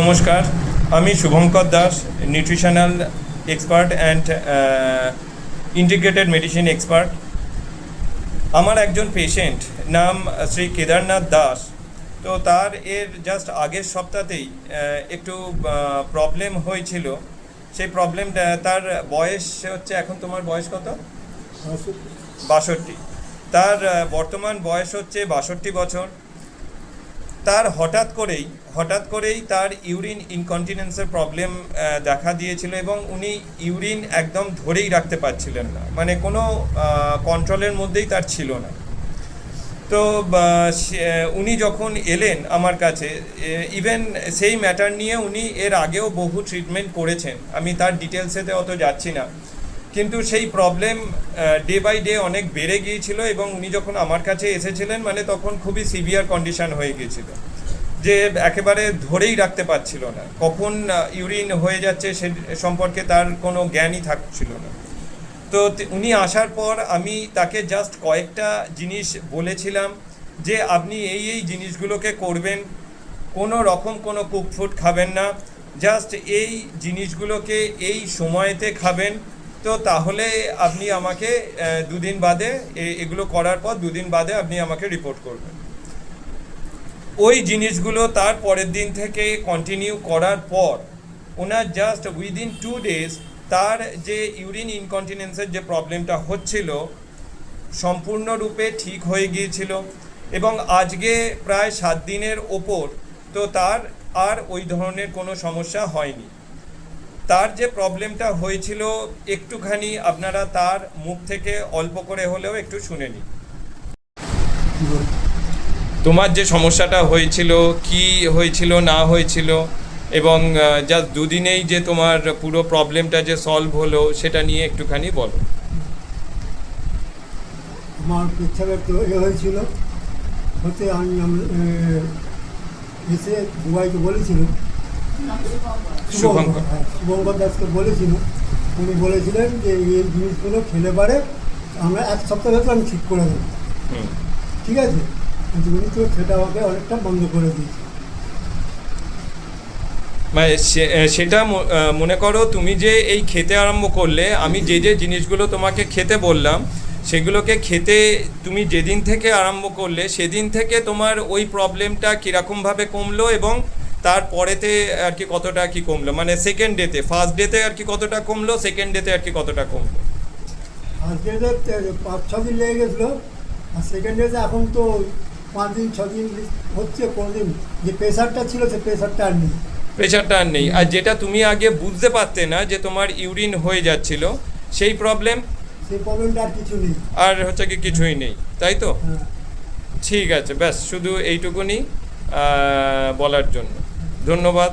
নমস্কার আমি Shubhankar Das nutritional expert and integrated medicine expert আমার একজন পেশেন্ট নাম শ্রী কেদারনাথ দাস। তো তার এর জাস্ট আগের সপ্তাহতেই একটু প্রবলেম হয়েছিল। সেই প্রবলেমটা তার বয়স হচ্ছে এখন তোমার বয়স কত? বাষট্টি। তার বর্তমান বয়স হচ্ছে বাষট্টি বছর। তার হঠাৎ করেই হঠাৎ করেই তার ইউরিন ইনকন্টিনেন্সের প্রবলেম দেখা দিয়েছিল এবং উনি ইউরিন একদম ধরেই রাখতে পারছিলেন না। মানে কোনো কন্ট্রোলের মধ্যেই তার ছিল না। তো উনি যখন এলেন আমার কাছে ইভেন সেই ম্যাটার নিয়ে উনি এর আগেও বহু ট্রিটমেন্ট করেছেন। আমি তার ডিটেলসেতে অত যাচ্ছি না। কিন্তু সেই প্রবলেম ডে বাই ডে অনেক বেড়ে গিয়েছিল এবং উনি যখন আমার কাছে এসেছিলেন মানে তখন খুবই সিভিয়ার কন্ডিশন হয়ে গিয়েছিল। যে একেবারে ধরেই রাখতে পারছিল না। কখন ইউরিন হয়ে যাচ্ছে সে সম্পর্কে তার কোনো জ্ঞানই থাকছিল না। তো উনি আসার পর আমি তাকে জাস্ট কয়েকটা জিনিস বলেছিলাম যে, আপনি এই এই জিনিসগুলোকে করবেন, কোনো রকম কোনো কুক ফুড খাবেন না। জাস্ট এই জিনিসগুলোকে এই সময়তে খাবেন তো তাহলে আপনি আমাকে দুদিন বাদে এগুলো করার পর দুদিন বাদে আপনি আমাকে রিপোর্ট করবেন। ওই জিনিসগুলো তার পরের দিন থেকে কন্টিনিউ করার পর, ওনার জাস্ট উইদিন টু ডেজ তার যে ইউরিন ইনকন্টিনেন্সের যে প্রবলেমটা হচ্ছিল, সম্পূর্ণরূপে ঠিক হয়ে গিয়েছিল এবং আজকে প্রায় সাত দিনের ওপর তো তার আর ওই ধরনের কোনো সমস্যা হয়নি। তার যে প্রবলেমটা হয়েছিল একটুখানি আপনারা তার মুখ থেকে অল্প করে হলেও একটু শুনে নিন। তোমার যে সমস্যাটা হয়েছিল, কি হয়েছিল, না হয়েছিল, এবং যা দুদিনেই যে তোমার পুরো প্রবলেমটা যে সলভ হলো, সেটা নিয়ে একটুখানি বলো। আমার পেচ্ছাপের তো এ হয়েছিল। হতে আমি এসে দুবাইকে বলেছিল শুভঙ্কর। হ্যাঁ, শুভঙ্কর দাসকে বলেছিল উনি বলেছিলেন যে এই জিনিসগুলো খেলে পারে আমরা এক সপ্তাহ ভেতর আমি ঠিক করে দেবো। হুম। ঠিক আছে? কিন্তু উনি তো সেটা আমাকে অনেকটা বন্ধ করে দিয়েছে। মানে সেটা মনে করো তুমি যে এই খেতে আরম্ভ করলে আমি যে যে জিনিসগুলো তোমাকে খেতে বললাম সেগুলোকে খেতে তুমি যেদিন থেকে আরম্ভ করলে সেদিন থেকে তোমার ওই প্রবলেমটা কীরকমভাবে কমলো এবং তারপরেতে আর কি কতটা কি কমলো? মানে সেকেন্ড ডেতে ফার্স্ট ডেতে আর কি কতটা কমলো? সেকেন্ড ডেতে আর কি কতটা কমলো? ফার্স্ট যে তে- পাঁচ ছ দিন লেগে গেছিল। আর সেকেন্ড ডেতে এখন তো পাঁচ দিন ছ দিন হচ্ছে কোনো দিন যে প্রেশারটা ছিল সে প্রেশারটা আর নেই। প্রেশারটা আর নেই। আর যেটা তুমি আগে বুঝতে পারতে না যে তোমার ইউরিন হয়ে যাচ্ছিল সেই প্রবলেম সেই প্রবলেমটা আর কিছু নেই। আর হচ্ছে কি কিছুই নেই তাই তো? হ্যাঁ। ঠিক আছে ব্যাস শুধু এইটুকুনি বলার জন্য। ধন্যবাদ।